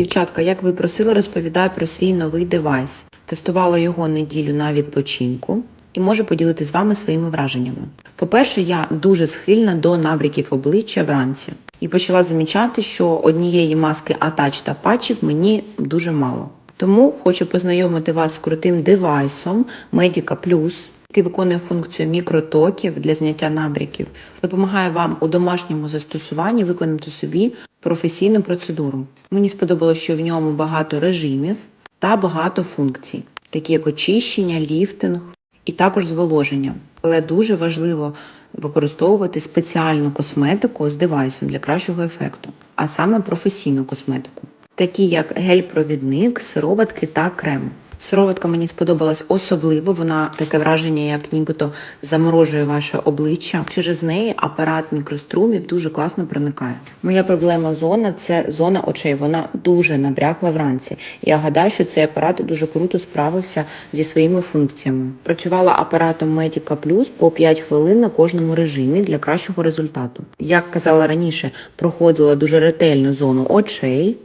Дівчатка, як ви просили, розповідаю про свій новий девайс. Тестувала його неділю на відпочинку і можу поділити з вами своїми враженнями. По-перше, я дуже схильна до набряків обличчя вранці і почала замічати, що однієї маски Атач та патчів мені дуже мало. Тому хочу познайомити вас з крутим девайсом Medica Plus, який виконує функцію мікротоків для зняття набряків, допомагає вам у домашньому застосуванні виконати собі професійну процедуру. Мені сподобалось, що в ньому багато режимів та багато функцій, такі як очищення, ліфтинг і також зволоження. Але дуже важливо використовувати спеціальну косметику з девайсом для кращого ефекту, а саме професійну косметику, такі як гель-провідник, сироватки та крем. Сироватка мені сподобалась особливо. Вона таке враження, як нібито заморожує ваше обличчя. Через неї апарат мікрострумів дуже класно проникає. Моя проблема зона це зона очей. Вона дуже набрякла вранці. Я гадаю, що цей апарат дуже круто справився зі своїми функціями. Працювала апаратом Medica Plus по 5 хвилин на кожному режимі для кращого результату. Як казала раніше, проходила дуже ретельно зону очей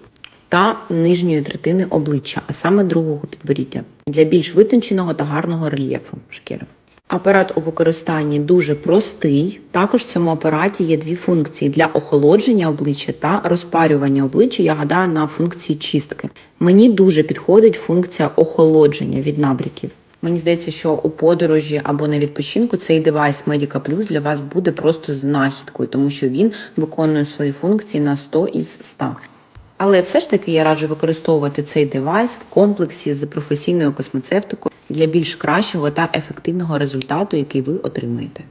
та нижньої третини обличчя, а саме другого підборіддя, для більш витонченого та гарного рельєфу шкіри. Апарат у використанні дуже простий. Також в цьому апараті є дві функції для охолодження обличчя та розпарювання обличчя. Я гадаю на функції чистки. Мені дуже підходить функція охолодження від набряків. Мені здається, що у подорожі або на відпочинку цей девайс Medica Plus для вас буде просто знахідкою, тому що він виконує свої функції на 100 із 100. Але все ж таки я раджу використовувати цей девайс в комплексі з професійною космецевтикою для більш кращого та ефективного результату, який ви отримаєте.